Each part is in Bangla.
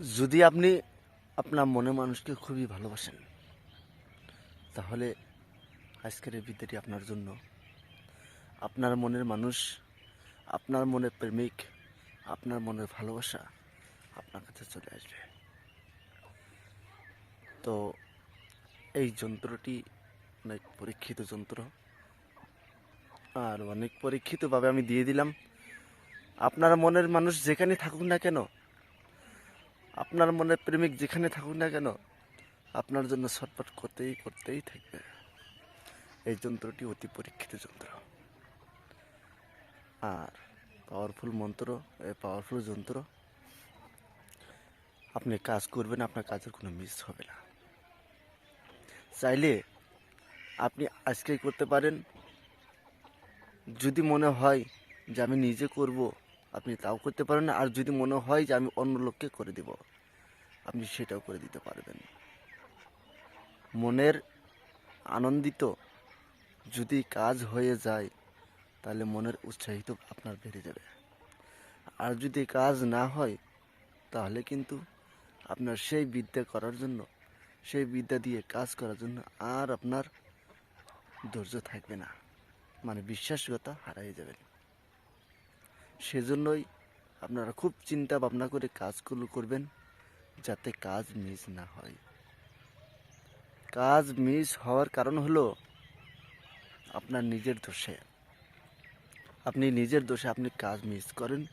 যদি আপনি আপনার মনে মানুষকে খুবই ভালোবাসেন, তাহলে আজকের এই বিদ্যাটি আপনার জন্য। আপনার মনের মানুষ, আপনার মনের প্রেমিক, আপনার মনের ভালোবাসা আপনার কাছে চলে আসবে। তো এই যন্ত্রটি অনেক পরীক্ষিত যন্ত্র। আর অনেক পরীক্ষিতভাবে আমি দিয়ে দিলাম। আপনার মনের মানুষ যেখানে থাকুক না কেন আপনার মনের প্রেমিক যেখানে থাকুক না কেন, আপনার জন্য ছটফট করতেই করতেই থাকবে। এই যন্ত্রটি অতি পরীক্ষিত যন্ত্র। আর পাওয়ারফুল মন্ত্র, এই পাওয়ারফুল যন্ত্র, আপনি কাজ করবেন, আপনার কাজের কোনো মিস হবে না। চাইলে আপনি আজকেই করতে পারেন। যদি মনে হয় যে আমি নিজে করব, আপনি তাও করতে পারেন। আর যদি মনে হয় যে আমি অন্য লোককে করে দিব আপনি সেটাও করে দিতে পারবেন। মনের আনন্দিত যদি কাজ হয়ে যায়, তাহলে মনের উৎসাহিত আপনার বেড়ে যাবে। আর যদি কাজ না হয়, তাহলে কিন্তু আপনার সেই বিদ্যা করার জন্য, সেই বিদ্যা দিয়ে কাজ করার জন্য আর আপনার ধৈর্য থাকবে না। মানে বিশ্বাসগতা হারাই যাবেন। সেজন্যই আপনারা খুব চিন্তা ভাবনা করে কাজগুলো করবেন। যাতে কাজ মিস না হয়। কাজ মিস হওয়ার কারণ হলো আপনার নিজের দোষে। আপনি নিজের দোষে আপনি কাজ মিস করেন,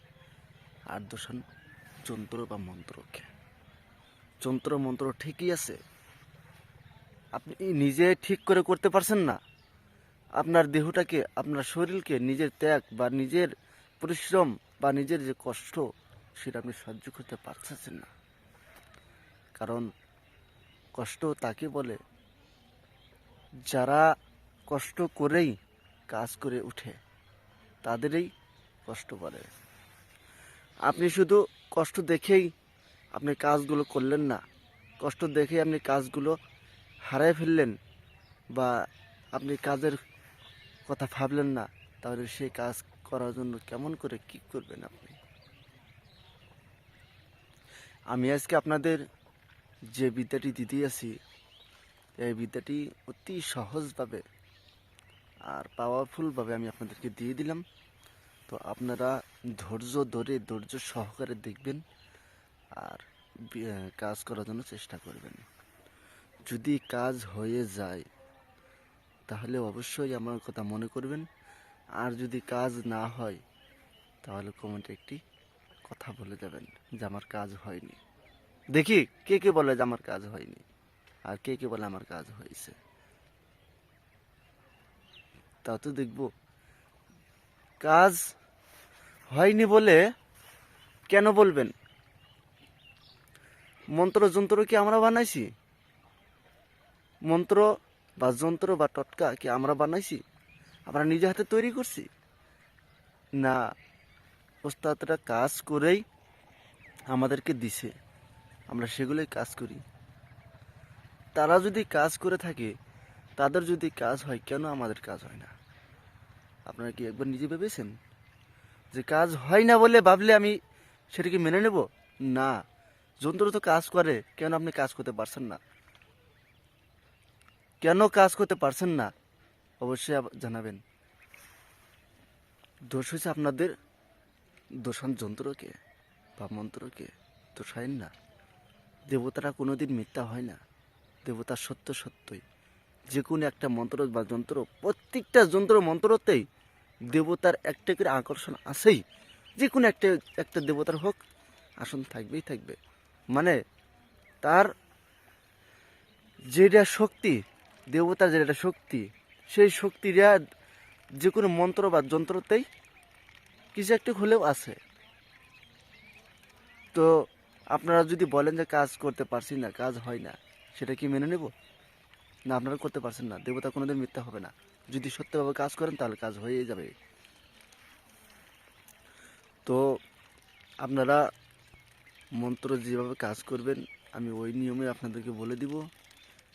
আর দোষণ যন্ত্র বা মন্ত্রকে। যন্ত্র, মন্ত্র ঠিকই আছে। আপনি নিজে ঠিক করে করতে পারছেন না। আপনার দেহটাকে, আপনার শরীরকে নিজের ত্যাগ বা নিজের পরিশ্রম বা নিজের যে কষ্ট, সেটা আপনি সহ্য করতে পারছেন না। কারণ কষ্ট তাকে বলে। যারা কষ্ট করেই কাজ করে উঠে, তাদেরই কষ্ট বলে। আপনি শুধু কষ্ট দেখেই আপনি কাজগুলো করলেন না, কষ্ট দেখেই আপনি কাজগুলো হারায় ফেললেন বা আপনি কাজের কথা ভাবলেন না, তাহলে সেই কাজ করার জন্য কেমন করে কি করবেন আপনি? আমি আজকে আপনাদের যে বিদ্যাটি দিতে আছি, এই বিদ্যাটি অতি সহজভাবে আর পাওয়ারফুলভাবে আমি আপনাদেরকে দিয়ে দিলাম। তো আপনারা ধৈর্য ধরে, ধৈর্য সহকারে দেখবেন আর কাজ করার জন্য চেষ্টা করবেন। যদি কাজ হয়ে যায়, তাহলে অবশ্যই আমার কথা মনে করবেন। আর যদি কাজ না হয়, তাহলে কমেন্টে একটি কথা বলে যাবেন যে আমার কাজ হয়নি। দেখি কে কে বলে যে আমার কাজ হয়নি আর কে কে বলে আমার কাজ হয়েছে। তা তো দেখব। কাজ হয়নি বলে কেন বলবেন? মন্ত্র যন্ত্র কি আমরা বানাইছি? মন্ত্র বা যন্ত্র বা টটকা কি আমরা বানাইছি? আমরা নিজে হাতে তৈরি করছি? না, ওস্তাদরা কাজ করেই আমাদেরকে দিছে। আমরা সেগুলোই কাজ করি। তারা যদি কাজ করে থাকে, তাদের যদি কাজ হয়, কেন আমাদের কাজ হয় না? আপনারা কি একবার নিজে ভেবেছেন? যে কাজ হয় না বলে ভাবলে আমি সেটাকে মেনে নেব? না। যন্ত্র তো কাজ করে, কেন আপনি কাজ করতে পারছেন না? কেন কাজ করতে পারছেন না? অবশ্যই জানাবেন। দোষ হয়েছে আপনাদের দোষান যন্ত্রকে বা মন্ত্রকে। দোষায়েন না। দেবতারা কোনোদিন মিথ্যা হয় না। দেবতা সত্য সত্যই। যে কোনো একটা মন্ত্র বা যন্ত্র, প্রত্যেকটা যন্ত্র মন্ত্রতেই দেবতার একটা করে আকর্ষণ আছেই। যে কোনো একটা একটা দেবতার হোক, আসন থাকবেই থাকবে। মানে তার যেটা শক্তি, দেবতার যেটা শক্তি, সেই শক্তিটা যে কোনো মন্ত্র বা যন্ত্রতেই কিছু একটা হলেও আছে। তো আপনারা যদি বলেন যে কাজ করতে পারছি না, কাজ হয় না, সেটা কি মেনে নেব? না, আপনারা করতে পারছেন না, দেবতা কোনোদিন মিথ্যা হবে না। যদি সত্যভাবে কাজ করেন, তাহলে কাজ হয়েই যাবে। তো আপনারা মন্ত্র যেভাবে কাজ করবেন, আমি ওই নিয়মে আপনাদেরকে বলে দিব।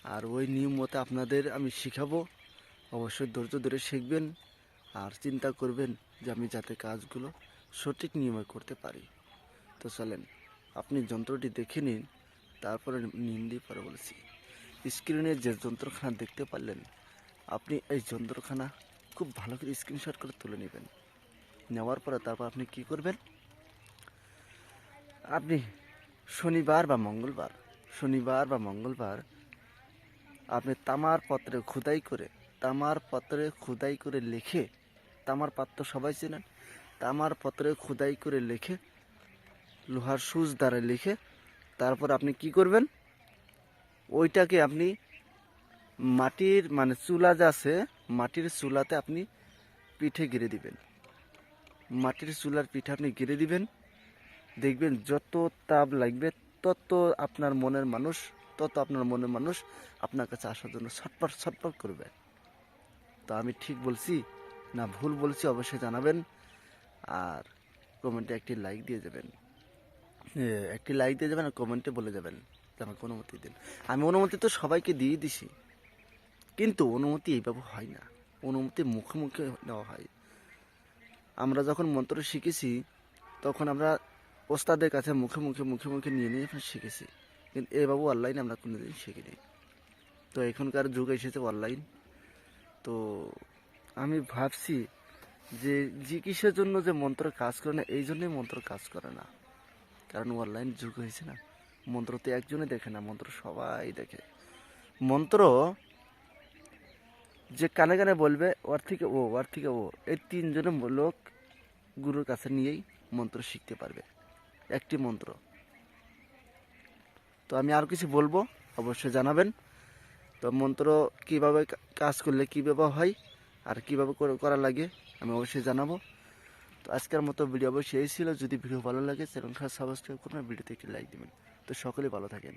আর ওই নিয়ম মতো আপনাদের আমি শিখাবো। অবশ্যই ধৈর্য ধরে শিখবেন আর চিন্তা করবেন যে আমি যাতে কাজগুলো সঠিক নিয়মে করতে পারি। তো চলেন। আপনি যন্ত্রটি দেখে নিন, তারপরে নিন দিয়ে পরে বলেছি। স্ক্রিনে যে যন্ত্রখানা দেখতে পারলেন, আপনি এই যন্ত্রখানা খুব ভালো করে স্ক্রিনশট করে তুলে নেবেন। নেওয়ার পরে তারপর আপনি কি করবেন? আপনি শনিবার বা মঙ্গলবার, শনিবার বা মঙ্গলবার আপনি তামার পত্রে খোদাই করে, তামার পত্রে খোদাই করে লিখে, তামার পাত্র সবাই চেনেন, তামার পত্রে খোদাই করে লিখে লোহার সুচ দ্বারা লিখে তারপর আপনি কি করবেন? ওইটাকে আপনি মাটির মানে চুলা যা আছে মাটির চুলাতে আপনি পিঠে গিরে দিবেন। মাটির চুলার পিঠে আপনি গিরে দিবেন। দেখবেন যত তাপ লাগবে তত আপনার মনের মানুষ তত আপনার মনের মানুষ আপনার কাছে আসার জন্য ছটপট ছটপট করবে। তো আমি ঠিক বলছি না ভুল বলছি অবশ্যই জানাবেন। আর কমেন্টে একটি লাইক দিয়ে যাবেন। এ, একটি লাইক দিয়ে যাবেন আর কমেন্টে বলে যাবেন যে আমাকে অনুমতি দিন। আমি অনুমতি তো সবাইকে দিয়ে দিছি, কিন্তু অনুমতি এইভাবে হয় না। অনুমতি মুখে মুখে নেওয়া হয়। আমরা যখন মন্ত্র শিখেছি, তখন আমরা ওস্তাদের কাছে মুখে মুখে মুখে মুখে নিয়ে নিয়ে আমরা শিখেছি। কিন্তু এভাবে অনলাইন আমরা কোনোদিন শিখিনি। তো এখনকার যুগ এসেছে অনলাইন তো আমি ভাবছি যে চিকিৎসার জন্য যে মন্ত্র কাজ করে না, এই জন্যই মন্ত্র কাজ করে না। কারণ অনলাইন যুগ হয়েছে না। মন্ত্র তো একজনে দেখে না, মন্ত্র সবাই দেখে। মন্ত্র যে কানে কানে বলবে, ওর থেকে ও, ওর থেকে ও। এই তিনজনের লোক গুরুর কাছে নিয়েই মন্ত্র শিখতে পারবে। একটি মন্ত্র। তো আমি আর কিছু বলব, অবশ্যই জানাবেন। তো মন্ত্র কীভাবে কাজ করলে কীভাবে হয় আর কীভাবে করা লাগে, আমি অবশ্যই জানাব। তো আজকের মতো ভিডিও অবশ্যই এই ছিল। যদি ভিডিও ভালো লাগে, চ্যানেলটা সাবস্ক্রাইব করবেন ভিডিওতে একটি লাইক দেবেন। তো সকলেই ভালো থাকেন।